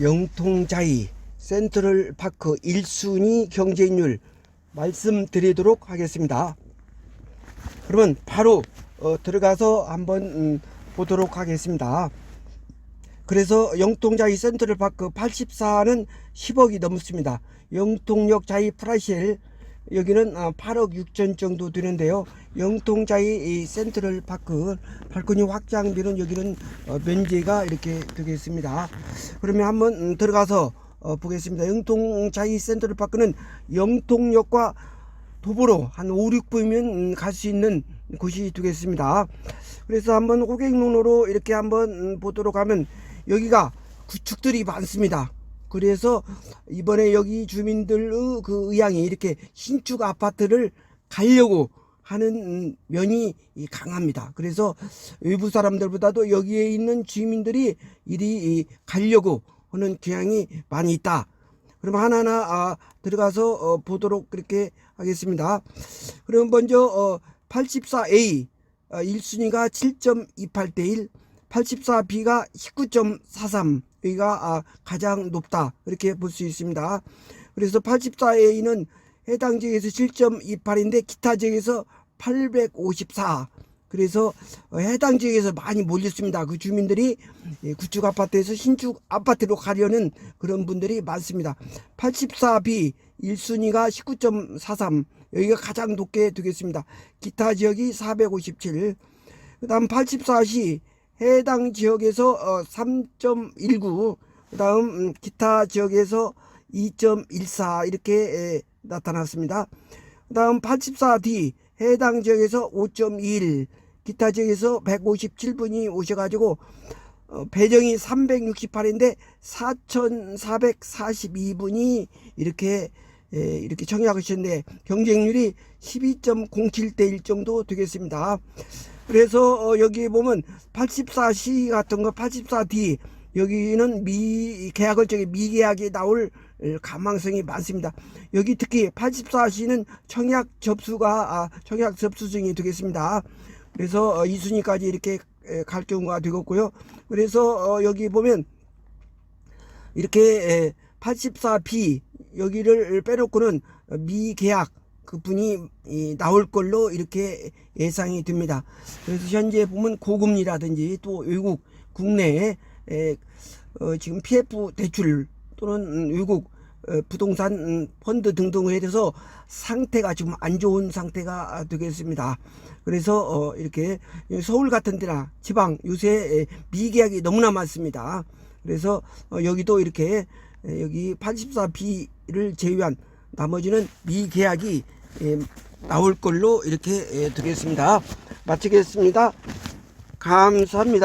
영통자이 센트럴 파크 1순위 경쟁률 말씀드리도록 하겠습니다. 그러면 바로 어, 들어가서 한번 음, 보도록 하겠습니다. 그래서 영통자이 센트럴 파크 84는 10억이 넘습니다. 영통역 자이 프라시엘 여기는 어, 8억 6천 정도 되는데요. 영통자이 이 센트럴 파크 발코니 확장비는 여기는 어, 면제가 이렇게 되겠습니다. 그러면 한번 음, 들어가서 어, 보겠습니다. 영통자이 센트럴 파크는 영통역과 도보로 한 5, 6분이면 갈 수 있는 곳이 되겠습니다. 그래서 한번 호객농로로 이렇게 한번 음, 보도록 하면 여기가 구축들이 많습니다. 그래서 이번에 여기 주민들의 그 의향이 이렇게 신축 아파트를 가려고 하는 음, 면이 이 강합니다. 그래서 외부 사람들보다도 여기에 있는 주민들이 이리 이 가려고 하는 경향이 많이 있다. 그럼 하나하나 아, 들어가서 어, 보도록 그렇게 하겠습니다. 그럼 먼저 어, 84A 어, 1순위가 7.28대 1, 84B가 19.43 여기가 아, 가장 높다 이렇게 볼 수 있습니다. 그래서 84A는 해당 지역에서 7.28인데 기타 지역에서 854 그래서 어, 해당 지역에서 많이 몰렸습니다. 그 주민들이 예, 구축 아파트에서 신축 아파트로 가려는 그런 분들이 많습니다. 84B 1순위가 19.43 여기가 가장 높게 되겠습니다. 기타 지역이 457. 그 다음 84C 해당 지역에서 어, 3.19 그다음 음, 기타 지역에서 2.14 이렇게 에, 나타났습니다. 그다음 84D 해당 지역에서 5.21 기타 지역에서 157분이 오셔가지고 어, 배정이 368인데 4,442분이 이렇게 에, 이렇게 청약하셨는데 경쟁률이 12.07대 1 정도 되겠습니다. 그래서 어, 여기 보면 84C 같은 거 84D 여기는 미 계약을 저기 미계약이 나올 가망성이 많습니다. 여기 특히 84C는 청약 접수가 아, 청약 접수증이 되겠습니다. 그래서 어, 2순위까지 이렇게 에, 갈 경우가 되겠고요. 그래서 어, 여기 보면 이렇게 에, 84B 여기를 빼놓고는 미계약 그 분이 이, 나올 걸로 이렇게 예상이 됩니다. 그래서 현재 보면 고금리라든지 또 외국 국내에 에, 어, 지금 PF 대출 또는 음, 외국 어, 부동산 음, 펀드 등등에 대해서 상태가 지금 안 좋은 상태가 되겠습니다. 그래서 어, 이렇게 서울 같은 데나 지방 요새 에, 미계약이 너무나 많습니다. 그래서 어, 여기도 이렇게 에, 여기 84B를 제외한 나머지는 미계약이 에, 나올 걸로 이렇게 에, 되겠습니다. 마치겠습니다. 감사합니다.